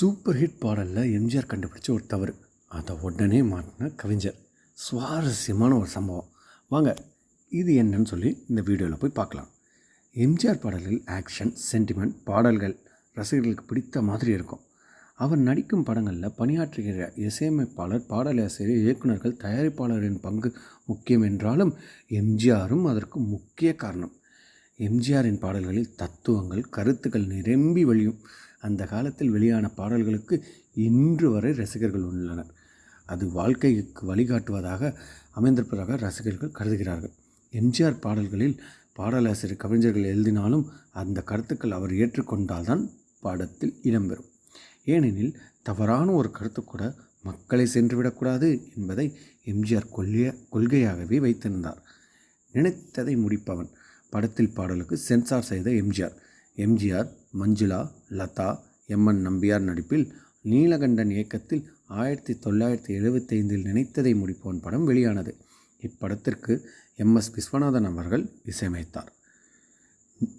Super hit பாடலில் எம்ஜிஆர் கண்டுபிடிச்ச ஒரு தவறு. அதை உடனே மாட்டின கவிஞர். சுவாரஸ்யமான ஒரு சம்பவம். வாங்க இது என்னன்னு சொல்லி இந்த வீடியோவில் போய் பார்க்கலாம். எம்ஜிஆர் பாடல்கள் ஆக்ஷன் சென்டிமெண்ட் பாடல்கள் ரசிகர்களுக்கு பிடித்த மாதிரி இருக்கும். அவர் நடிக்கும் படங்களில் பணியாற்றுகிற இசையமைப்பாளர் பாடலாசிரியர் இயக்குனர்கள் தயாரிப்பாளரின் பங்கு முக்கியம் என்றாலும் எம்ஜிஆரும் அதற்கு முக்கிய காரணம். எம்ஜிஆரின் பாடல்களில் தத்துவங்கள் கருத்துக்கள் நிரம்பி வழியும். அந்த காலத்தில் வெளியான பாடல்களுக்கு இன்று வரை ரசிகர்கள் உள்ளனர். அது வாழ்க்கைக்கு வழிகாட்டுவதாக அமைந்திருப்பதாக ரசிகர்கள் கருதுகிறார்கள். எம்ஜிஆர் பாடல்களில் பாடலாசிரியர் கவிஞர்கள் எழுதினாலும் அந்த கருத்துக்கள் அவர் ஏற்றுக்கொண்டால்தான் பாடத்தில் இடம்பெறும் ஏனெனில் தவறான ஒரு கருத்து கூட மக்களை சென்றுவிடக்கூடாது என்பதை எம்ஜிஆர் கொள்கைய கொள்கையாகவே வைத்திருந்தார். நினைத்ததை முடிப்பவன். படத்தில் பாடலுக்கு சென்சார் செய்த எம்ஜிஆர். எம்ஜிஆர் மஞ்சுளா லதா எம்என் நம்பியார் நடிப்பில் நீலகண்டன் இயக்கத்தில் ஆயிரத்தி தொள்ளாயிரத்தி எழுபத்தைந்தில் நினைத்ததை முடிப்போன் படம் வெளியானது. இப்படத்திற்கு எம் எஸ் விஸ்வநாதன் அவர்கள் இசையமைத்தார்.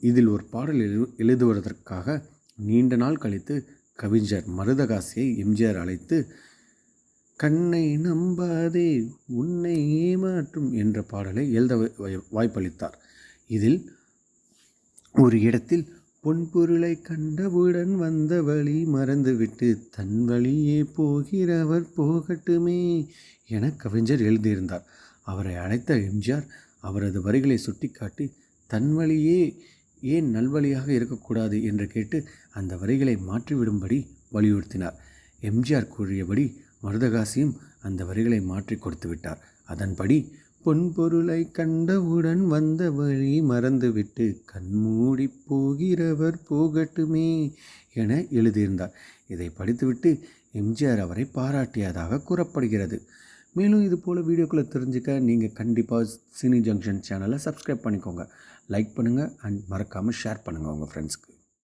இதில் ஒரு பாடல் எழு எழுதுவதற்காக நீண்ட நாள் கழித்து கவிஞர் மருதகாசியை எம்ஜிஆர் அழைத்து கண்ணை நம்பாதே உன்னை ஏமாற்றும் என்ற பாடலை எழுத வாய்ப்பளித்தார். இதில் ஒரு இடத்தில் பொன்பொருளை கண்டவுடன் வந்த வழி மறந்துவிட்டு தன் வழியே போகிறவர் போகட்டுமே என கவிஞர் எழுதியிருந்தார். அவரை அழைத்த எம்ஜிஆர் அவரது வரிகளை சுட்டிக்காட்டி தன் வழியே ஏன் நல்வழியாக இருக்கக்கூடாது என்று கேட்டு அந்த வரிகளை மாற்றிவிடும்படி வலியுறுத்தினார். எம்ஜிஆர் கூறியபடி மருதகாசியும் அந்த வரிகளை மாற்றி கொடுத்து விட்டார் அதன்படி பொன்பொருளை கண்டவுடன் வந்த வழி மறந்துவிட்டு கண்மூடி போகிறவர் போகட்டுமே என எழுதியிருந்தார். இதை படித்துவிட்டு எம்ஜிஆர் அவரை பாராட்டியதாக கூறப்படுகிறது. மேலும் இது போல் வீடியோக்களை தெரிஞ்சுக்க நீங்கள் கண்டிப்பாக சினி ஜங்ஷன் சேனலை சப்ஸ்கிரைப் பண்ணிக்கோங்க. லைக் பண்ணுங்கள் அண்ட் மறக்காமல் ஷேர் பண்ணுங்கள் உங்கள் ஃப்ரெண்ட்ஸ்க்கு